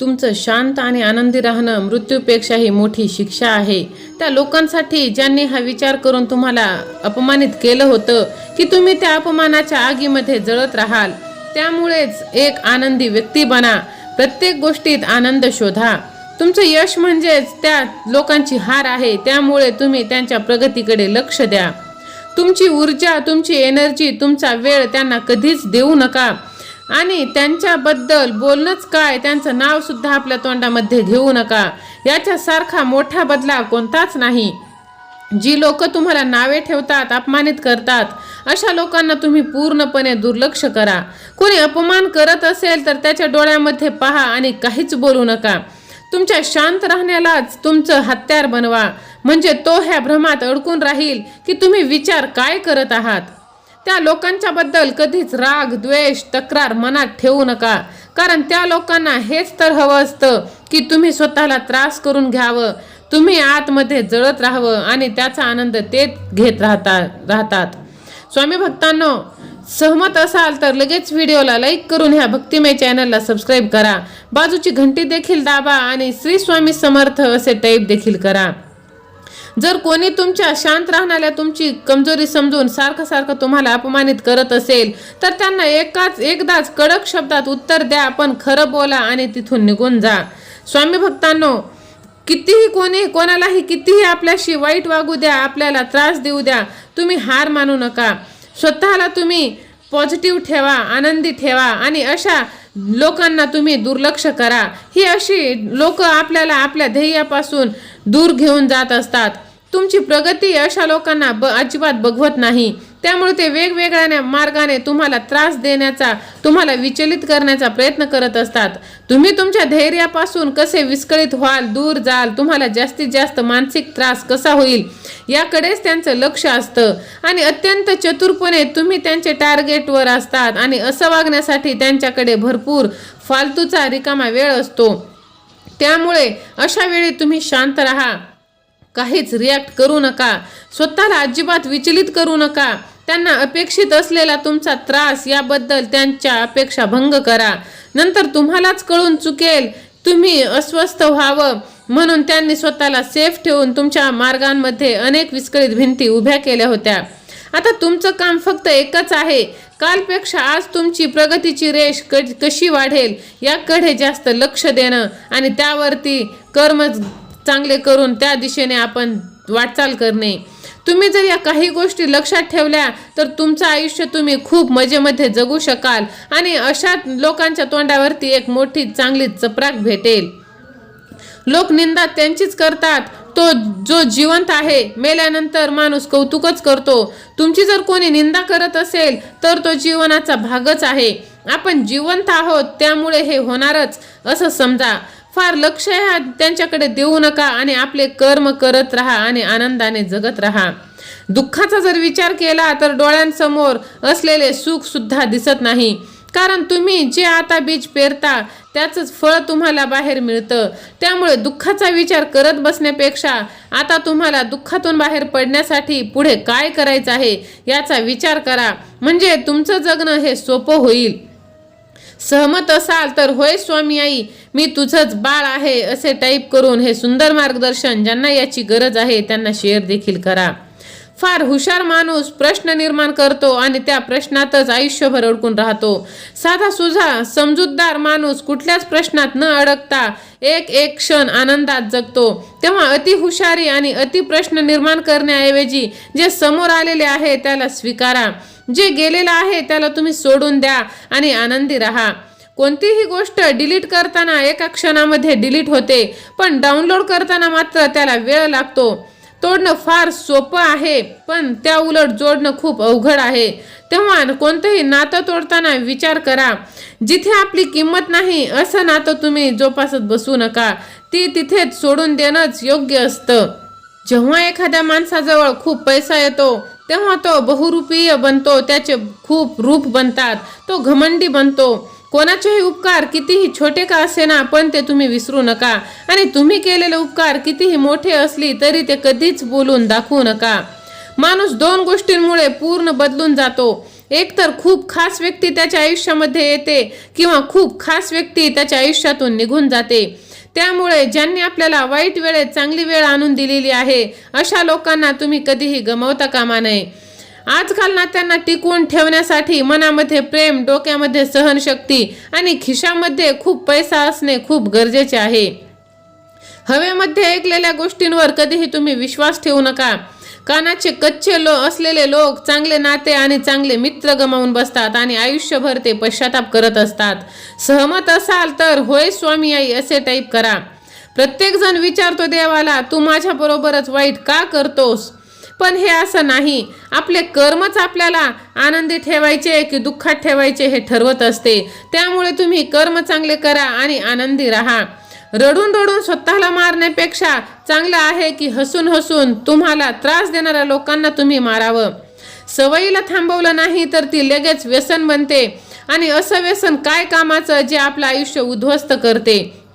तुमचं शांत आणि आनंदी राहणं मृत्यूपेक्षाही मोठी शिक्षा आहे. त्या लोकांसाठी ज्यांनी हा विचार करून तुम्हाला अपमानित केलं होतं की तुम्ही त्या अपमानाच्या आगीमध्ये जळत राहाल. त्यामुळेच एक आनंदी व्यक्ती बना. प्रत्येक गोष्टीत आनंद शोधा. तुमचं यश म्हणजेच त्या लोकांची हार आहे त्यामुळे तुम्ही त्यांच्या प्रगतीकडे लक्ष द्या. तुमची ऊर्जा तुमची एनर्जी तुमचा वेळ त्यांना कधीच देऊ नका. आणि त्यांच्याबद्दल बोलणंच काय त्यांचं नावसुद्धा आपल्या तोंडामध्ये घेऊ नका. याच्यासारखा मोठा बदला कोणताच नाही. जी लोक तुम्हाला नावे ठेवतात अपमानित करतात अशा लोकांना तुम्ही पूर्णपणे दुर्लक्ष करा. कोणी अपमान करत असेल तर त्याच्या डोळ्यामध्ये पहा आणि काहीच बोलू नका. तुमच्या शांत राहण्यालाच तुमचं हत्यार बनवा. म्हणजे तो ह्या भ्रमात अडकून राहील की तुम्ही विचार काय करत आहात? त्या लोकांच्या बद्दल कधीच राग द्वेष तक्रार मनात ठेवू नका. कारण त्या लोकांना हेच तर हवं असतं की तुम्ही स्वतःला त्रास करून घ्यावं. तुम्ही आतमध्ये जळत राहावं आणि त्याचा आनंद ते घेत राहता राहतात. स्वामी भक्तांनो सहमत असाल तर लगेच व्हिडिओला लाईक करून ह्या भक्तिमय चॅनलला सबस्क्राईब करा. बाजूची घंटी देखील दाबा आणि श्री स्वामी समर्थ असे टाईप देखील करा. जर कोणी तुमच्या शांत राहणाऱ्या तुमची कमजोरी समजून सारखं सारखं तुम्हाला अपमानित करत असेल तर त्यांना एकाच एकदाच कडक शब्दात उत्तर द्या पण खरं बोला आणि तिथून निघून जा. स्वामी भक्तांनो कितीही कोणी कोणालाही कितीही आपल्याशी वाईट वागू द्या आपल्याला त्रास देऊ द्या तुम्ही हार मानू नका. स्वतःला तुम्ही पॉझिटिव्ह ठेवा आनंदी ठेवा आणि अशा लोकांना तुम्ही दुर्लक्ष करा. ही अशी लोक आपल्याला आपल्या ध्येयापासून दूर घेऊन जात असतात. तुमची प्रगती अशा लोकांना ब अजिबात बघवत नाही. त्यामुळे ते वेगवेगळ्या मार्गाने तुम्हाला त्रास देण्याचा तुम्हाला विचलित करण्याचा प्रयत्न करत असतात. तुम्ही तुमच्या धैर्यापासून कसे विस्कळीत व्हाल दूर जाल तुम्हाला जास्तीत जास्त मानसिक त्रास कसा होईल याकडेच त्यांचं लक्ष असतं. आणि अत्यंत चतुरपणे तुम्ही त्यांचे टार्गेटवर असतात आणि असं वागण्यासाठी त्यांच्याकडे भरपूर फालतूचा रिकामा वेळ असतो. त्यामुळे अशा वेळी तुम्ही शांत राहा. काहीच रिॲक्ट करू नका. स्वतःला अजिबात विचलित करू नका. त्यांना अपेक्षित असलेला तुमचा त्रास याबद्दल त्यांच्या अपेक्षा भंग करा. नंतर तुम्हालाच कळून चुकेल तुम्ही अस्वस्थ व्हावं. म्हणून त्यांनी स्वतःला सेफ ठेवून तुमच्या मार्गांमध्ये अनेक विस्कळीत भिंती उभ्या केल्या होत्या. आता तुमचं काम फक्त एकच आहे. कालपेक्षा आज तुमची प्रगतीची रेष क कशी वाढेल याकडे जास्त लक्ष देणं आणि त्यावरती कर्म चांगले करून त्या दिशेने आपण वाटचाल करणे. तुम्ही जर या काही गोष्टी लक्षात ठेवल्या तर तुमचं आयुष्य तुम्ही खूप मजेमध्ये जगू शकाल आणि अशा लोकांच्या तोंडावरती एक मोठी चांगली चपराक भेटेल. लोक निंदा त्यांचीच करतात. तो जो जिवंत आहे मेल्यानंतर माणूस कौतुकच करतो. तुमची जर कोणी निंदा करत असेल तर तो जीवनाचा भागच आहे. आपण जिवंत आहोत त्यामुळे हे होणारच. असं समजा. फार लक्ष ह्या त्यांच्याकडे देऊ नका आणि आपले कर्म करत राहा आणि आनंदाने जगत राहा. दुःखाचा जर विचार केला तर डोळ्यांसमोर असलेले सुख सुद्धा दिसत नाही. कारण तुम्ही जे आता बीज पेरता त्याचंच फळ तुम्हाला बाहेर मिळतं. त्यामुळे दुःखाचा विचार करत बसण्यापेक्षा आता तुम्हाला दुःखातून बाहेर पडण्यासाठी पुढे काय करायचं आहे याचा विचार करा. म्हणजे तुमचं जगणं हे सोपं होईल. सहमत असाल तर होय स्वामी आई मी तुझंच बाळ आहे असे टाईप करून हे सुंदर मार्गदर्शन ज्यांना याची गरज आहे त्यांना शेअर देखील करा. फार हुशार माणूस प्रश्न निर्माण करतो आणि त्या प्रश्नातच आयुष्यभर अडकून राहतो. साधा सुझा समजूतदार माणूस कुठल्याच प्रश्नात न अडकता एक एक क्षण आनंदात जगतो. तेव्हा अति हुशारी आणि अति प्रश्न निर्माण करण्याऐवजी जे समोर आलेले आहे त्याला स्वीकारा. जे गेलेलं आहे त्याला तुम्ही सोडून द्या आणि आनंदी राहा. कोणतीही गोष्ट डिलीट करताना एका क्षणामध्ये डिलीट होते पण डाउनलोड करताना मात्र त्याला वेळ लागतो. तोडणं फार सोपं आहे पण त्या उलट जोडणं खूप अवघड आहे. तेव्हा कोणतंही नातं तोडताना विचार करा. जिथे आपली किंमत नाही असं नातं तुम्ही जोपासत बसू नका. ती तिथेच सोडून देणंच योग्य असतं. जेव्हा एखाद्या माणसाजवळ खूप पैसा येतो तेव्हा तो बहुरूपीय बनतो त्याचे खूप रूप बनतात. तो घमंडी बनतो. कोणाचेही उपकार कितीही छोटे का असेना पण ते तुम्ही विसरू नका. आणि तुम्ही केलेले उपकार कितीही मोठे असली तरी ते कधीच बोलून दाखवू नका. माणूस दोन गोष्टींमुळे पूर्ण बदलून जातो. एकतर खूप खास व्यक्ती त्याच्या आयुष्यामध्ये येते किंवा खूप खास व्यक्ती त्याच्या आयुष्यातून निघून जाते. त्यामुळे ज्यांनी आपल्याला वाईट वेळेत चांगली वेळ आणून दिलेली आहे अशा लोकांना तुम्ही कधीही गमावता कामा नये. आजकाल नात्यांना टिकवून ठेवण्यासाठी मनामध्ये प्रेम डोक्यामध्ये सहनशक्ती आणि खिशामध्ये खूप पैसा असणे खूप गरजेचे आहे. हवेमध्ये ऐकलेल्या गोष्टींवर कधीही तुम्ही विश्वास ठेवू नका. कानाचे कच्चे लो असलेले लोक चांगले नाते आणि चांगले मित्र गमावून बसतात आणि आयुष्यभर ते पश्चाताप करत असतात. सहमत असाल तर होय स्वामी आई असे टाईप करा. प्रत्येकजण विचारतो देवाला तू माझ्याबरोबरच वाईट का करतोस? पण हे असं नाही. आपले कर्मच आपल्याला आनंदी ठेवायचे की दुःखात ठेवायचे हे ठरवत असते. त्यामुळे तुम्ही कर्म चांगले करा आणि आनंदी राहा. रडून रडून स्वतःला मारण्यापेक्षा चांगलं आहे की हसून हसून तुम्हाला त्रास देणाऱ्या लोकांना तुम्ही मारावं. सवयीला थांबवलं नाही तर ती लगेच व्यसन बनते. आणि असं व्यसन काय कामाचं जे आपलं आयुष्य उद्ध्वस्त करते?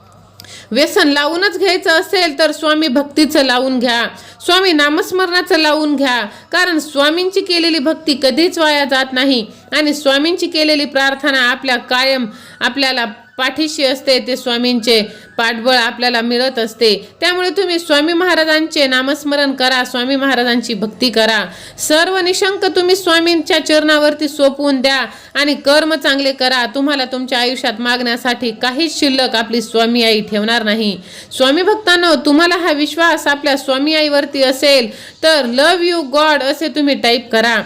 व्यसन लावूनच घ्यायचं असेल तर स्वामी भक्तीचं लावून घ्या. स्वामी नामस्मरणाचं लावून घ्या. कारण स्वामींची केलेली भक्ती कधीच वाया जात नाही. आणि स्वामींची केलेली प्रार्थना आपल्या कायम आपल्याला पाठीशी असते ते स्वामींचे पाठबळ आपल्याला मिळत असते. त्यामुळे तुम्ही स्वामी महाराजांचे नामस्मरण करा स्वामी महाराजांची भक्ती करा. सर्व निशंक तुम्ही स्वामींच्या चरणावरती सोपवून द्या आणि कर्म चांगले करा. तुम्हाला तुमच्या आयुष्यात मागण्यासाठी काहीच शिल्लक आपली स्वामी आई ठेवणार नाही. स्वामी भक्तांनो तुम्हाला हा विश्वास आपल्या स्वामी आईवरती असेल तर लव यू गॉड असे तुम्ही टाईप करा.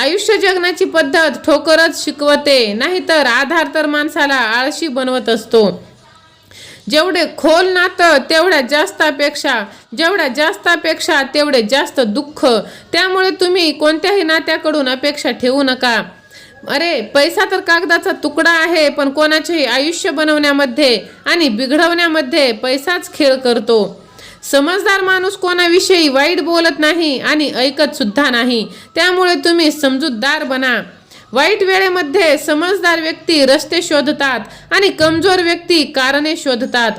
आयुष्य जगण्याची पद्धत ठोकरच शिकवते नाहीतर आधार तर माणसाला आळशी बनवत असतो. जेवढे खोल नातं तेवढ्या जास्तापेक्षा जेवढ्या जास्तापेक्षा तेवढे जास्त दुःख. त्यामुळे तुम्ही कोणत्याही नात्याकडून अपेक्षा ठेवू नका. अरे पैसा तर कागदाचा तुकडा आहे पण कोणाचेही आयुष्य बनवण्यामध्ये आणि बिघडवण्यामध्ये पैसाच खेळ करतो. समजदार माणूस कोणाविषयी वाईट बोलत नाही आणि ऐकत सुद्धा नाही. त्यामुळे तुम्ही समजूतदार बना. वाईट वेळेमध्ये समजदार व्यक्ती रस्ते शोधतात आणि कमजोर व्यक्ती कारणे शोधतात.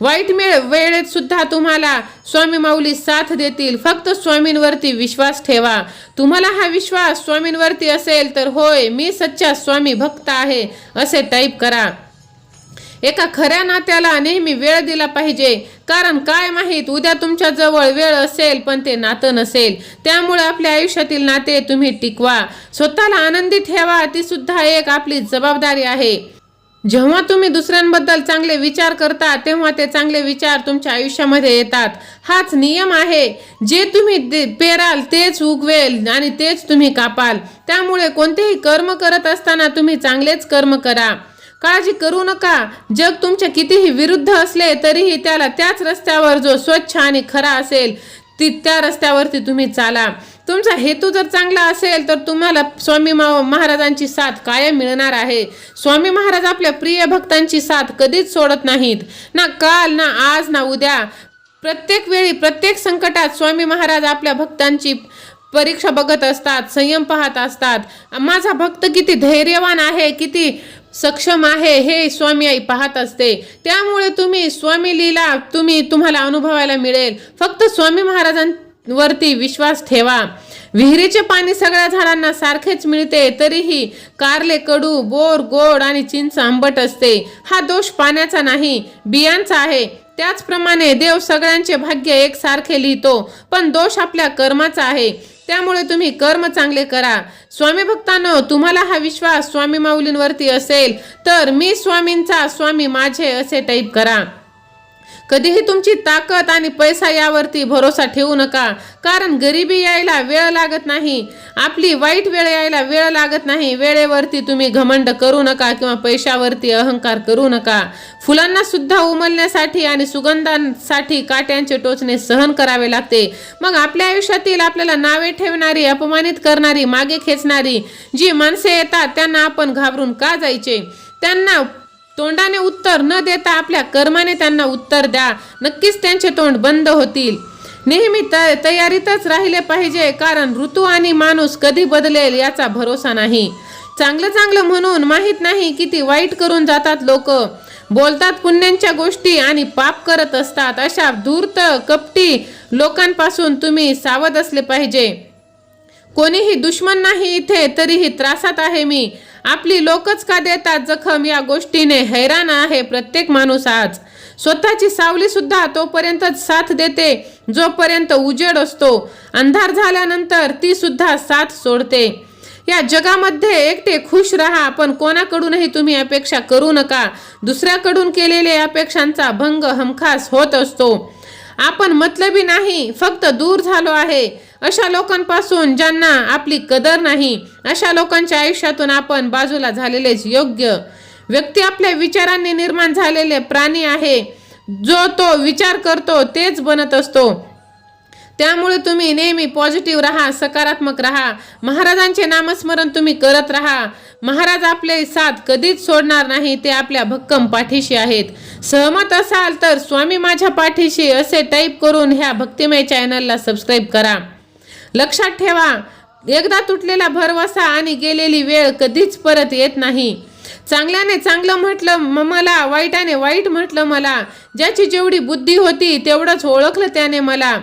वाईट वेळ वेळेत सुद्धा तुम्हाला स्वामी माऊली साथ देतील. फक्त स्वामींवरती विश्वास ठेवा. तुम्हाला हा विश्वास स्वामींवरती असेल तर होय मी सच्चा स्वामी भक्त आहे असे टाईप करा. एका खऱ्या नात्याला नेहमी वेळ दिला पाहिजे. कारण काय माहीत उद्या तुमच्याजवळ वेळ असेल पण ते नातं नसेल. त्यामुळे आपल्या आयुष्यातील नाते तुम्ही टिकवा. स्वतःला आनंदी ठेवा ती सुद्धा एक आपली जबाबदारी आहे. जेव्हा तुम्ही दुसऱ्यांबद्दल चांगले विचार करता तेव्हा ते चांगले विचार तुमच्या आयुष्यामध्ये येतात. हाच नियम आहे. जे तुम्ही दे- पेराल तेच उगवेल आणि तेच तुम्ही कापाल. त्यामुळे कोणतेही कर्म करत असताना तुम्ही चांगलेच कर्म करा. काळजी करू नका. जग तुमच्या कितीही विरुद्ध असले तरीही त्याला त्याच रस्त्यावर जो स्वच्छ आणि खरा असेल ती त्या रस्त्यावरती तुम्ही चाला. तुमचा हेतू जर चांगला असेल तर तुम्हाला स्वामी मा- महाराजांची साथ कायम मिळणार आहे. स्वामी महाराज आपल्या प्रिय भक्तांची साथ कधीच सोडत नाहीत. ना काल ना आज ना उद्या. प्रत्येक वेळी प्रत्येक संकटात स्वामी महाराज आपल्या भक्तांची परीक्षा बघत असतात संयम पाहत असतात. माझा भक्त किती धैर्यवान आहे किती सक्षम आहे हे स्वामी आई पाहत असते. त्यामुळे तुम्ही स्वामी लीला तुम्ही तुम्हाला अनुभवायला मिळेल. फक्त स्वामी महाराजांवरती विश्वास ठेवा. विहिरीचे पाणी सगळ्या झाडांना सारखेच मिळते तरीही कारले कडू बोर गोड आणि चिंच आंबट असते. हा दोष पाण्याचा नाही बियांचा आहे. त्याचप्रमाणे देव सगळ्यांचे भाग्य एकसारखे लिहितो पण दोष आपल्या कर्माचा आहे. त्यामुळे तुम्ही कर्म चांगले करा. स्वामी भक्तांनो तुम्हाला हा विश्वास स्वामी माऊलींवरती असेल तर मी स्वामींचा स्वामी माझे असे टाईप करा. कधीही तुमची ताकद आणि पैसा यावरती भरोसा ठेवू नका. कारण गरिबी यायला वेळ लागत नाही. आपली वाईट वेळ यायला वेळ लागत नाही. वेळेवरती तुम्ही घमंड करू नका किंवा पैशावरती अहंकार करू नका. फुलांना सुद्धा उमलण्यासाठी आणि सुगंधांसाठी काट्यांचे टोचणे सहन करावे लागते. मग आपल्या आयुष्यातील आपल्याला नावे ठेवणारी अपमानित करणारी मागे खेचणारी जी माणसे येतात त्यांना आपण घाबरून का जायचे? त्यांना तोंडाने उत्तर न देता आपल्या कर्माने त्यांना उत्तर द्या. नक्कीच त्यांचे तोंड बंद होतील. नेहमी त तयारीतच राहिले पाहिजे कारण ऋतू आणि माणूस कधी बदलेल याचा भरोसा नाही. चांगलं चांगलं म्हणून माहीत नाही किती वाईट करून जातात लोक. बोलतात पुण्यांच्या गोष्टी आणि पाप करत असतात. अशा धूर्त कपटी लोकांपासून तुम्ही सावध असले पाहिजे. कोणीही दुश्मन नाही इथे तरीही त्रासात आहे मी. आपली लोकच का देतात जखम या गोष्टीने? हैराण आहे प्रत्येक माणूस आज. स्वतःची सावली सुद्धा तोपर्यंतच साथ देते जोपर्यंत उजेड असतो. अंधार झाल्यानंतर ती सुद्धा साथ सोडते. या जगामध्ये एकटे खुश राहा पण कोणाकडूनही तुम्ही अपेक्षा करू नका. दुसऱ्याकडून केलेल्या अपेक्षांचा भंग हमखास होत असतो. आपण मतलबी नाही फक्त दूर झालो आहे. अशा लोकांपासून ज्यांना आपली कदर नाही अशा लोकांच्या आयुष्यातून आपण बाजूला झालेलेच योग्य. व्यक्ती आपल्या विचारांनी निर्माण झालेले प्राणी आहे. जो तो विचार करतो तेच बनत असतो. त्यामुळे तुम्ही नेहमी पॉझिटिव्ह राहा सकारात्मक राहा. महाराजांचे नामस्मरण तुम्ही करत राहा. महाराज आपले साथ कधीच सोडणार नाही ते आपल्या भक्कम पाठीशी आहेत. सहमत असाल तर स्वामी माझ्या पाठीशी असे टाईप करून ह्या भक्तिमय चॅनलला सबस्क्राईब करा. लक्षात ठेवा एकदा तुटलेला भरवसा आणि गेलेली वेळ कधीच परत येत नाही. चांगल्याने चांगलं म्हटलं म- मला वाईटाने वाईट म्हटलं मला. ज्याची जेवढी बुद्धी होती तेवढंच ओळखलं त्याने मला.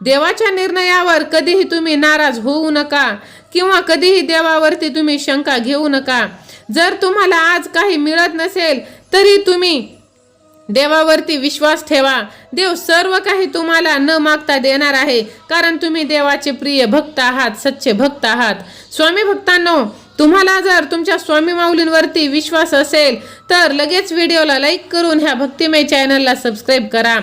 देवाच्या निर्णयावर कधीही तुम्ही नाराज होऊ नका किंवा कधीही देवावरती तुम्ही शंका घेऊ नका. जर तुम्हाला आज काही मिळत नसेल तरी तुम्ही देवावरती विश्वास ठेवा. देव सर्व काही तुम्हाला न मागता देणार आहे कारण तुम्ही देवाचे प्रिय भक्त आहात सच्चे भक्त आहात. स्वामी भक्तांनो तुम्हाला जर तुमच्या स्वामी माऊलींवरती विश्वास असेल तर लगेच व्हिडिओला लाईक करून ह्या भक्तिमय चॅनलला सबस्क्राईब करा.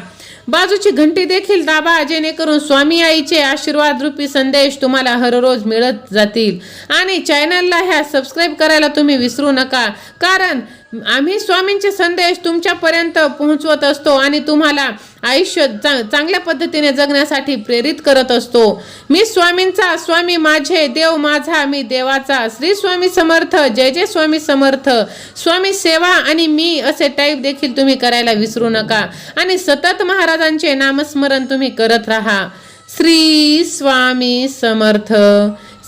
बाजूची घंटी देखील दाबा जेणेकरून स्वामी आईचे आशीर्वाद रूपी संदेश तुम्हाला हररोज मिळत जातील. आणि चॅनलला ह्या सबस्क्राईब करायला तुम्ही विसरू नका कारण आम्ही स्वामींचे संदेश तुमच्यापर्यंत पोहोचवत असतो आणि तुम्हाला आयुष्य चा चांगल्या पद्धतीने जगण्यासाठी प्रेरित करत असतो. मी स्वामींचा स्वामी माझे देव माझा मी देवाचा. श्री स्वामी समर्थ जय जय स्वामी समर्थ. स्वामी सेवा आणि मी असे टाईप देखील तुम्ही करायला विसरू नका. आणि सतत महाराजांचे नामस्मरण तुम्ही करत राहा. श्री स्वामी समर्थ.